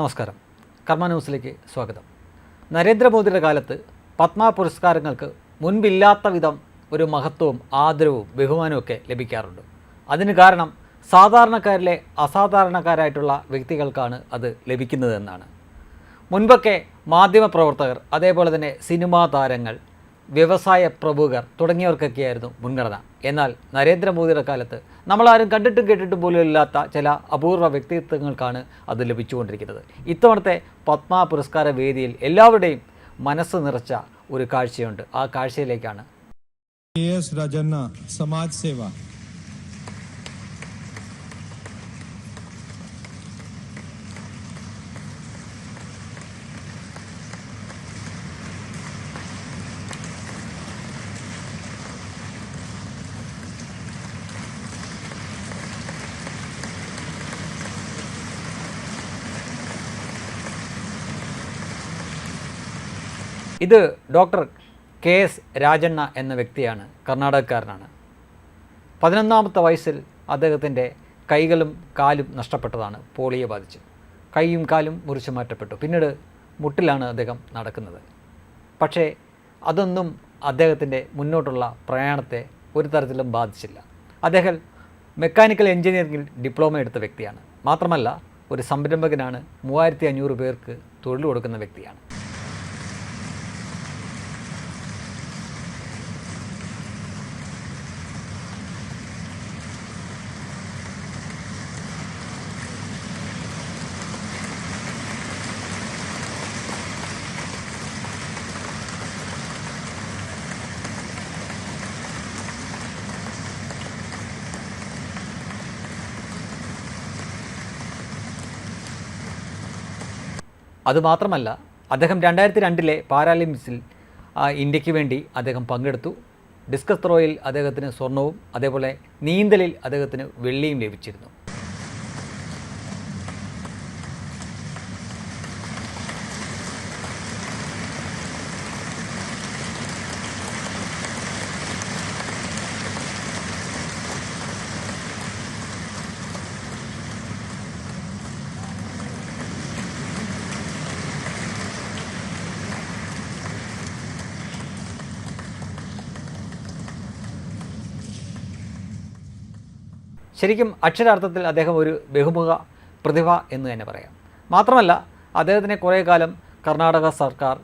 നമസ്കാരം. കർമ്മ ന്യൂസിലേക്ക് സ്വാഗതം. നരേന്ദ്രമോദിയുടെ കാലത്ത് പത്മ പുരസ്കാരങ്ങൾക്ക് മുൻപില്ലാത്ത വിധം ഒരു മഹത്വവും ആദരവും ബഹുമാനവും ലഭിക്കാറുണ്ട്. അതിന് കാരണം സാധാരണക്കാരിലെ അസാധാരണക്കാരായിട്ടുള്ള വ്യക്തികൾക്കാണ് അത് ലഭിക്കുന്നതെന്നാണ്. മുൻപൊക്കെ മാധ്യമപ്രവർത്തകർ അതേപോലെ തന്നെ സിനിമാ താരങ്ങൾ വ്യവസായ പ്രമുഖർ തുടങ്ങിയവർക്കൊക്കെയായിരുന്നു മുൻഗണന. എന്നാൽ നരേന്ദ്രമോദിയുടെ കാലത്ത് നമ്മളാരും കണ്ടിട്ടും കേട്ടിട്ടും പോലും ഇല്ലാത്ത ചില അപൂർവ വ്യക്തിത്വങ്ങൾക്കാണ് അത് ലഭിച്ചുകൊണ്ടിരിക്കുന്നത്. ഇത്തവണത്തെ പത്മ പുരസ്കാര വേദിയിൽ എല്ലാവരുടെയും മനസ്സ് നിറച്ച ഒരു കാഴ്ചയുണ്ട്. ആ കാഴ്ചയിലേക്കാണ്. എസ് സമാജ് സേവ. ഇത് ഡോക്ടർ കെ എസ് രാജണ്ണ എന്ന വ്യക്തിയാണ് കർണാടകക്കാരനാണ്. പതിനൊന്നാമത്തെ വയസ്സിൽ അദ്ദേഹത്തിന്റെ കൈകളും കാലും നഷ്ടപ്പെട്ടതാണ് പോളിയോ ബാധിച്ച്. കൈയും കാലും മുറിച്ചു മാറ്റപ്പെട്ടു. പിന്നീട് മുട്ടിലാണ് അദ്ദേഹം നടക്കുന്നത്. പക്ഷേ അതൊന്നും അദ്ദേഹത്തിന്റെ മുന്നോട്ടുള്ള പ്രയാണത്തെ ഒരു തരത്തിലും ബാധിച്ചില്ല. അദ്ദേഹം മെക്കാനിക്കൽ എഞ്ചിനീയറിംഗിൽ ഡിപ്ലോമ എടുത്ത വ്യക്തിയാണ്. മാത്രമല്ല ഒരു സംരംഭകനാണ് മൂവായിരത്തി അഞ്ഞൂറ് പേർക്ക് തൊഴിൽ കൊടുക്കുന്ന വ്യക്തിയാണ്. അതുമാത്രമല്ല അദ്ദേഹം രണ്ടായിരത്തി രണ്ടിലെ പാരാലിമ്പിക്സിൽ ഇന്ത്യയ്ക്ക് വേണ്ടി അദ്ദേഹം പങ്കെടുത്തു. ഡിസ്കസ് ത്രോയിൽ അദ്ദേഹത്തിന് സ്വർണവും അതേപോലെ നീന്തലിൽ അദ്ദേഹത്തിന് വെള്ളിയും ലഭിച്ചിരുന്നു. ശരിക്കും അക്ഷരാർത്ഥത്തിൽ അദ്ദേഹം ഒരു ബഹുമുഖ പ്രതിഭ എന്ന് തന്നെ പറയാം. മാത്രമല്ല അദ്ദേഹത്തിനെ കുറേ കാലം കർണാടക സർക്കാർ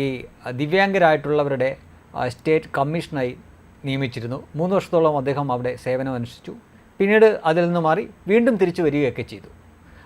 ഈ ദിവ്യാംഗരായിട്ടുള്ളവരുടെ സ്റ്റേറ്റ് കമ്മീഷനായി നിയമിച്ചിരുന്നു. മൂന്ന് വർഷത്തോളം അദ്ദേഹം അവിടെ സേവനം അനുഷ്ഠിച്ചു പിന്നീട് അതിൽ നിന്ന് മാറി വീണ്ടും തിരിച്ചു വരികയൊക്കെ ചെയ്തു.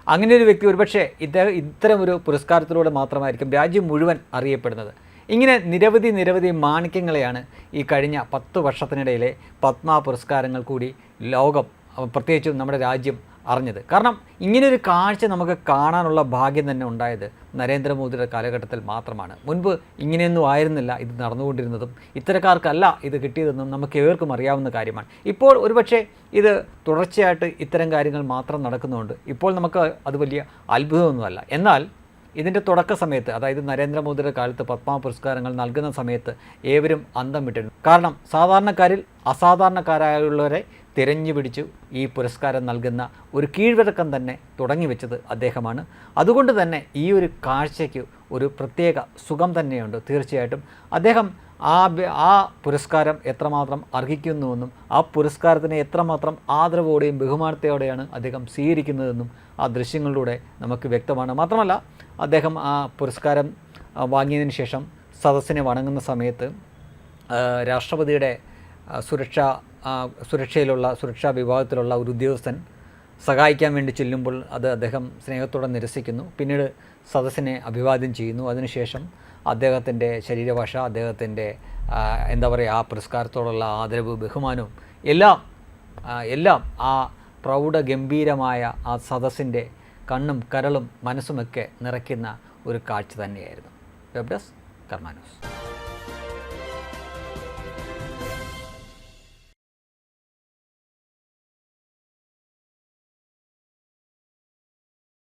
അങ്ങനെ ഒരു വ്യക്തി ഒരുപക്ഷെ ഇദ്ദേഹം ഇത്തരം ഒരു പുരസ്കാരത്തിലൂടെ മാത്രമായിരിക്കും രാജ്യം മുഴുവൻ അറിയപ്പെടുന്നത്. ഇങ്ങനെ നിരവധി നിരവധി മാണിക്യങ്ങളെയാണ് ഈ കഴിഞ്ഞ പത്ത് വർഷത്തിനിടയിലെ പത്മ പുരസ്കാരങ്ങൾ കൂടി ലോകം പ്രത്യേകിച്ചും നമ്മുടെ രാജ്യം അറിഞ്ഞത്. കാരണം ഇങ്ങനെയൊരു കാഴ്ച നമുക്ക് കാണാനുള്ള ഭാഗ്യം തന്നെ ഉണ്ടായത് നരേന്ദ്രമോദിയുടെ കാലഘട്ടത്തിൽ മാത്രമാണ്. മുൻപ് ഇങ്ങനെയൊന്നും ആയിരുന്നില്ല ഇത് നടന്നുകൊണ്ടിരുന്നതും. ഇത്തരക്കാർക്കല്ല ഇത് കിട്ടിയതെന്നും നമുക്ക് ഏവർക്കും അറിയാവുന്ന കാര്യമാണ്. ഇപ്പോൾ ഒരുപക്ഷെ ഇത് തുടർച്ചയായിട്ട് ഇത്തരം കാര്യങ്ങൾ മാത്രം നടക്കുന്നുണ്ട് ഇപ്പോൾ നമുക്ക് അത് വലിയ അത്ഭുതമൊന്നുമല്ല. എന്നാൽ ഇതിന്റെ തുടക്ക സമയത്ത് അതായത് നരേന്ദ്രമോദിയുടെ കാലത്ത് പത്മ പുരസ്കാരങ്ങൾ നൽകുന്ന സമയത്ത് ഏവരും അന്തം വിട്ടിരുന്നു. കാരണം സാധാരണക്കാരിൽ അസാധാരണക്കാരായുള്ളവരെ തിരഞ്ഞു പിടിച്ചു ഈ പുരസ്കാരം നൽകുന്ന ഒരു കീഴ്വഴക്കം തന്നെ തുടങ്ങി വെച്ചത് അദ്ദേഹമാണ്. അതുകൊണ്ട് തന്നെ ഈ ഒരു കാഴ്ചയ്ക്ക് ഒരു പ്രത്യേക സുഖം തന്നെയുണ്ട്. തീർച്ചയായിട്ടും അദ്ദേഹം ആ ആ പുരസ്കാരം എത്രമാത്രം അർഹിക്കുന്നുവെന്നും ആ പുരസ്കാരത്തിനെ എത്രമാത്രം ആദരവോടെയും ബഹുമാനത്തോടെയാണ് അദ്ദേഹം സ്വീകരിക്കുന്നതെന്നും ആ ദൃശ്യങ്ങളിലൂടെ നമുക്ക് വ്യക്തമാണ്. മാത്രമല്ല അദ്ദേഹം ആ പുരസ്കാരം വാങ്ങിയതിന് ശേഷം സദസ്സിനെ വണങ്ങുന്ന സമയത്ത് രാഷ്ട്രപതിയുടെ സുരക്ഷ സുരക്ഷയിലുള്ള സുരക്ഷാ വിഭാഗത്തിലുള്ള ഒരു ഉദ്യോഗസ്ഥൻ സഹായിക്കാൻ വേണ്ടി ചെല്ലുമ്പോൾ അത് അദ്ദേഹം സ്നേഹത്തോടെ നിരസിക്കുന്നു. പിന്നീട് സദസ്സിനെ അഭിവാദ്യം ചെയ്യുന്നു. അതിനുശേഷം അദ്ദേഹത്തിന്റെ ശരീരഭാഷ അദ്ദേഹത്തിന്റെ എന്താ പറയുക ആ പുരസ്കാരത്തോടുള്ള ആദരവ് ബഹുമാനവും എല്ലാം എല്ലാം ആ പ്രൗഢ ഗംഭീരമായ ആ സദസ്സിന്റെ കണ്ണും കരളും മനസ്സുമൊക്കെ നിറയ്ക്കുന്ന ഒരു കാഴ്ച തന്നെയായിരുന്നു. Web desk കർമാനോസ്